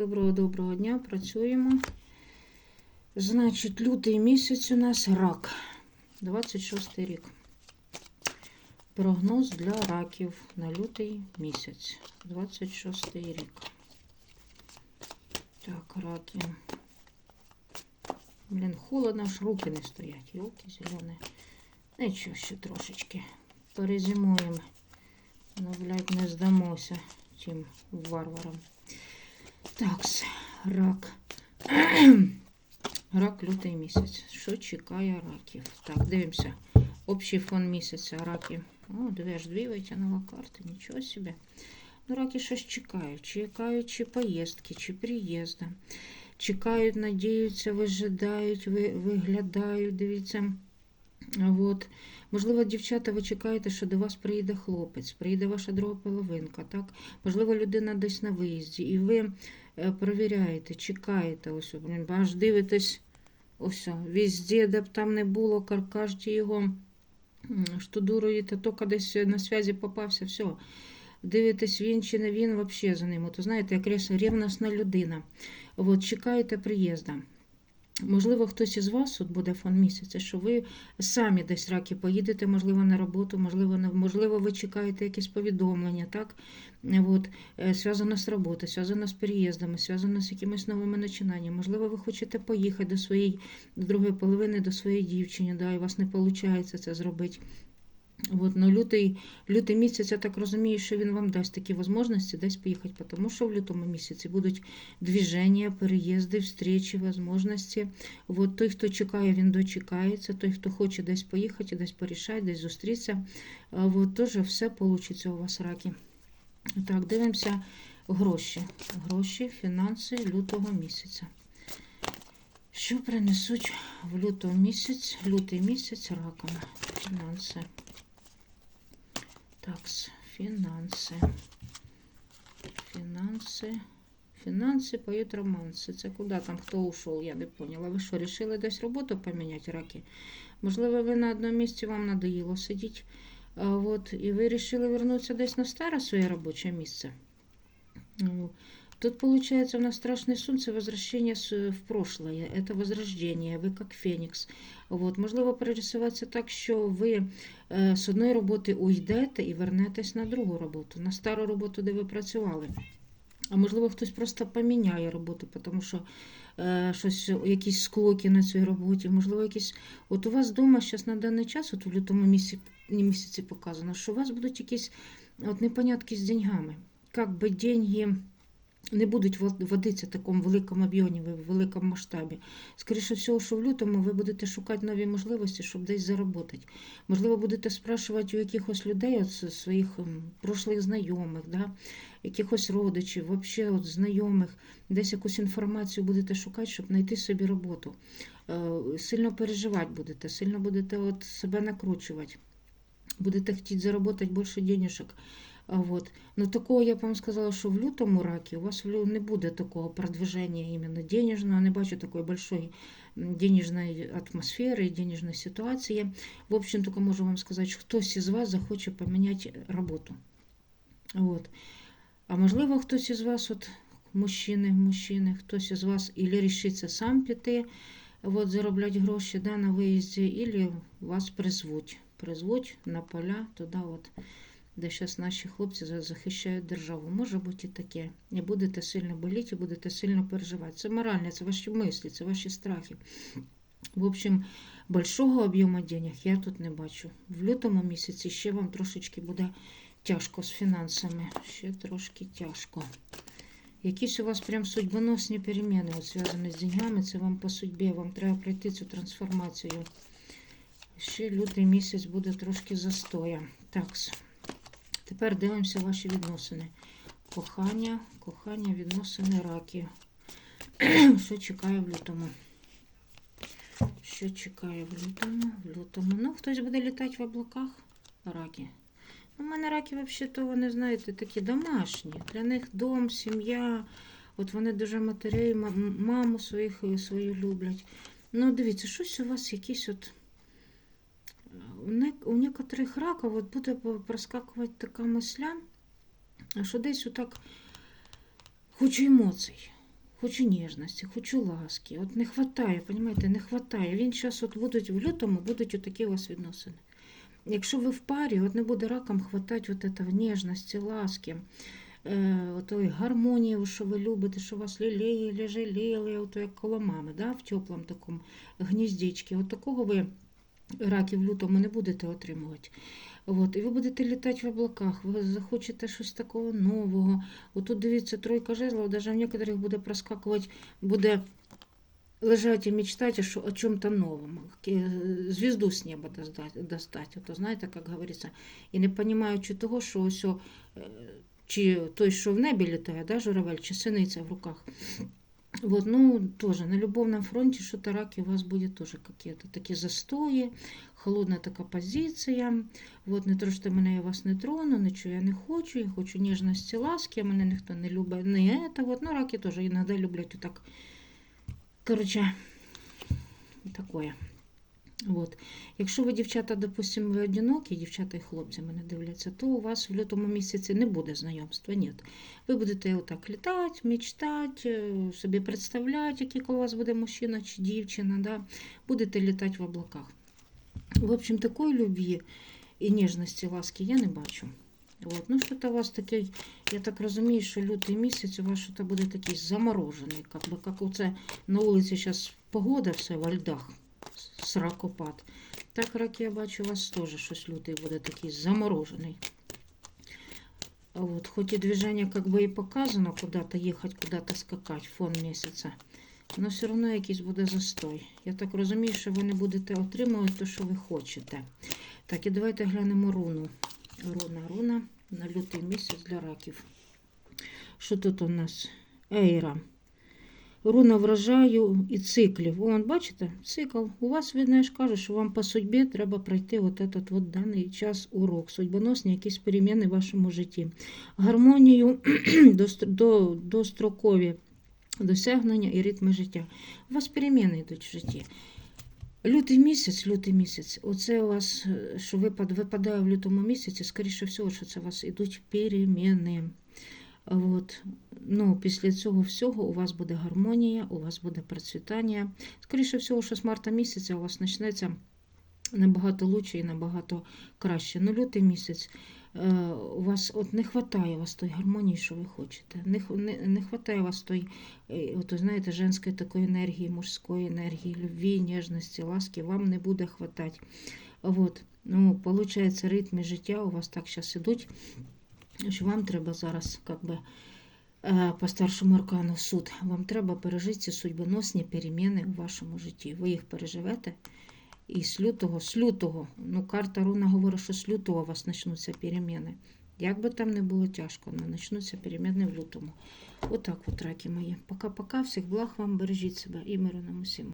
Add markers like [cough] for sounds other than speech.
Доброго доброго дня, працюємо. Значить, лютий місяць у нас рак. 26 рік. Прогноз для раків на лютий місяць. 26 рік. Так, раки. Блін, холодно, аж руки не стоять. Йолки зелені. Нічого ще трошечки. Перезимуємо. Ну, блядь, не здамося тим варварам. Так, рак. [clears throat] Рак лютий місяць. Що чекає раків? Так, дивимося. Общий фон місяця раки. О, диви, аж дві витягнула карти, нічого собі. Ну, раки щось чекають. Чекають чи поїздки, чи приїзда. Чекають, надіються, вижидають, ви, виглядають, дивіться. От. Можливо, дівчата, ви чекаєте, що до вас приїде хлопець, приїде ваша друга половинка, так? Можливо, людина десь на виїзді, і ви е, перевіряєте, чекаєте, ось, аж дивитесь, ось, везде, де б там не було, каркажте його, штудуруєте, тільки десь на зв'язі попався, все. Дивитесь, він чи не він, взагалі за ним. То знаєте, якраз рівностна людина. От, чекаєте приїзда. Можливо, хтось із вас от буде фон місяця, що ви самі десь раки поїдете, можливо, на роботу, можливо, не, можливо, ви чекаєте якісь повідомлення, так? От, е, зв'язано з роботою, зв'язано з переїздами, зв'язано з якимись новими начинаннями. Можливо, ви хочете поїхати до своєї до другої половини, до своєї дівчини, да, і у вас не виходить це зробити. От, ну, лютий, лютий місяць, я так розумію, що він вам дасть такі можливості десь поїхати, тому що в лютому місяці будуть движення, переїзди, встречі, можливості. От той, хто чекає, він дочекається. Той, хто хоче десь поїхати, десь порішати, десь зустрітися. От теж все вийде у вас раки. Так, дивимося гроші. Гроші, фінанси лютого місяця. Що принесуть в лютому місяць, лютий місяць ракам? Фінанси. Так, фінанси. Фінанси. Фінанси поють романси. Це куди там хто ушов, я не поняла. Ви що, рішили десь роботу поміняти раки? Можливо, ви на одному місці вам надоїло сидіти. А от, і ви вирішили вернутися десь на старе своє робоче місце. Тут, получается, у нас страшный сон, це возвращение в прошлое, это возрождение, ви як фенікс. От, можливо, перерисуватися так, що ви з одної роботи уйдете і вернетесь на другу роботу, на стару роботу, де ви працювали. А можливо, хтось просто поміняє роботу, тому що е, щось, якісь склоки на цій роботі, можливо, якісь. От у вас вдома зараз на даний час, от в лютому місяці, місяці показано, що у вас будуть якісь от, непонятки з деньгами. Як би деньги не будуть водитися в такому великому об'ємі, в великому масштабі. Скоріше всього, що в лютому ви будете шукати нові можливості, щоб десь заробити. Можливо, будете спрашувати у якихось людей, от своїх прошлих знайомих, да? якихось родичів, взагалі от знайомих, десь якусь інформацію будете шукати, щоб знайти собі роботу. Е, Сильно переживати будете, сильно будете от себе накручувати. Будете хотіти заробити більше денежок. Вот. Ну, такого я б вам сказала, що в лютому ракі у вас не буде такого продвиження іменно денежного, не бачу такої большої м, денежної атмосфери, денежної ситуації. В общем, тільки можу вам сказати, що хтось із вас захоче поміняти роботу. Вот. А можливо, хтось із вас, от мужчини, мужчини, хтось із вас ілі рішиться сам піти, от, заробляти гроші да, на виїзді, ілі вас призвуть. Призвуть на поля туди, от, де зараз наші хлопці захищають державу. Може бути і таке. І будете сильно боліти, будете сильно переживати. Це моральне, це ваші мислі, це ваші страхи. В общем, большого об'єму денег я тут не бачу. В лютому місяці ще вам трошечки буде тяжко з фінансами. Ще трошки тяжко. Якісь у вас прям судьбоносні переміни, от зв'язані з деньгами, це вам по судьбі, вам треба пройти цю трансформацію. Ще лютий місяць буде трошки застоя. Так, тепер дивимося ваші відносини. Кохання, кохання, відносини раки. [clears throat] Що чекає в лютому? Що чекає в лютому? В лютому. Ну, хтось буде літати в облаках. Раки. У мене раки, взагалі, то вони, знаєте, такі домашні. Для них дом, сім'я. От вони дуже матерей, маму своїх свою люблять. Ну, дивіться, щось у вас якісь от. Е, У, не, у некоторих раків от буде проскакувати така мисля, що десь отак хочу емоцій. Хочу ніжності, хочу ласки. От не хватає, понімаєте, не хватає. Він зараз от будуть в лютому, будуть отакі у вас відносини. Якщо ви в парі, от не буде раком хватати от этого ніжності, ласки, е, отої гармонії, що ви любите, що вас лілеяли, жаліли, от як коло мами, да, в теплому такому гніздечці. От такого ви раки в лютому не будете отримувати. От, і ви будете літати в облаках, ви захочете щось такого нового. Отут дивіться, тройка жезлов, навіть в некоторих буде проскакувати, буде лежать і мечтати що, о чому-то новому. Ки- Звізду з неба доздать- достать. Знаєте, як говориться, і не розуміючи того, що ось, е, чи той, що в небі літає, да, журавель, чи синиця в руках. Вот, ну, тоже на любовном фронте что-то раки у вас будет тоже какие-то такі застої, холодна така позиція. Вот, не то, що мене я вас не трону, нічого я не хочу, я хочу ніжності, ласки, мене ніхто не любить, не это. Вот, ну, раки теж іноді люблять так, короче, такое. Вот. Якщо ви, дівчата, допустимо, ви одинокі, дівчата і хлопці мене дивляться, то у вас в лютому місяці не буде знайомства. Ні. Ви будете отак літати, мечтати, е, собі представляти, який у вас буде мужчина чи дівчина. Да? Будете літати в облаках. В общем, такої любві і ніжності, ласки я не бачу. От. Ну, що-то у вас такий, я так розумію, що лютий місяць у вас що-то буде такий заморожений, як би, як оце на вулиці зараз погода все во льдах, сракопад. Так, раки, я бачу, у вас теж щось лютий буде такий заморожений. Вот, хоть и движение как бы и показано куда-то ехать, куда-то скакать, фон місяця, но все одно якийсь буде застой. Я так розумію, що ви не будете отримувати те, що ви хочете. Так, і давайте глянемо руну. Руна, руна на лютий місяць для раків. Що тут у нас? Ейра. Руна врожаю і циклів. Вон, бачите, цикл. У вас, я ж кажу, що вам по судьбі треба пройти от этот вот даний час урок, судьбоносні якісь переміни в вашому житті. Гармонію [clears throat] до, дострокові досягнення і ритми життя. У вас переміни йдуть в житті. Лютий місяць, лютий місяць, оце у вас, е, що випад, випадає в лютому місяці, скоріше всього, що це у вас ідуть переміни. От. Ну, після цього всього у вас буде гармонія, у вас буде процвітання. Скоріше всього, що з марта місяця у вас почнеться набагато лучше і набагато краще. Ну, лютий місяць е, у вас от не вистачає вас той гармонії, що ви хочете. Не, не, не вистачає вас той, е, от, знаєте, женської такої енергії, мужської енергії, любві, ніжності, ласки, вам не буде хватати. Вот. Ну, получається, ритми життя у вас так зараз ідуть, що вам треба зараз, как би, е, по старшому аркану суд, вам треба пережити ці судьбоносні переміни у вашому житті. Ви їх переживете. І з лютого, з лютого, ну карта руна говорить, що з лютого у вас почнуться переміни. Як би там не було тяжко, але почнуться переміни в лютому. Отак от, раки мої. Пока-пока, всіх благ вам, бережіть себе і миру нам усім.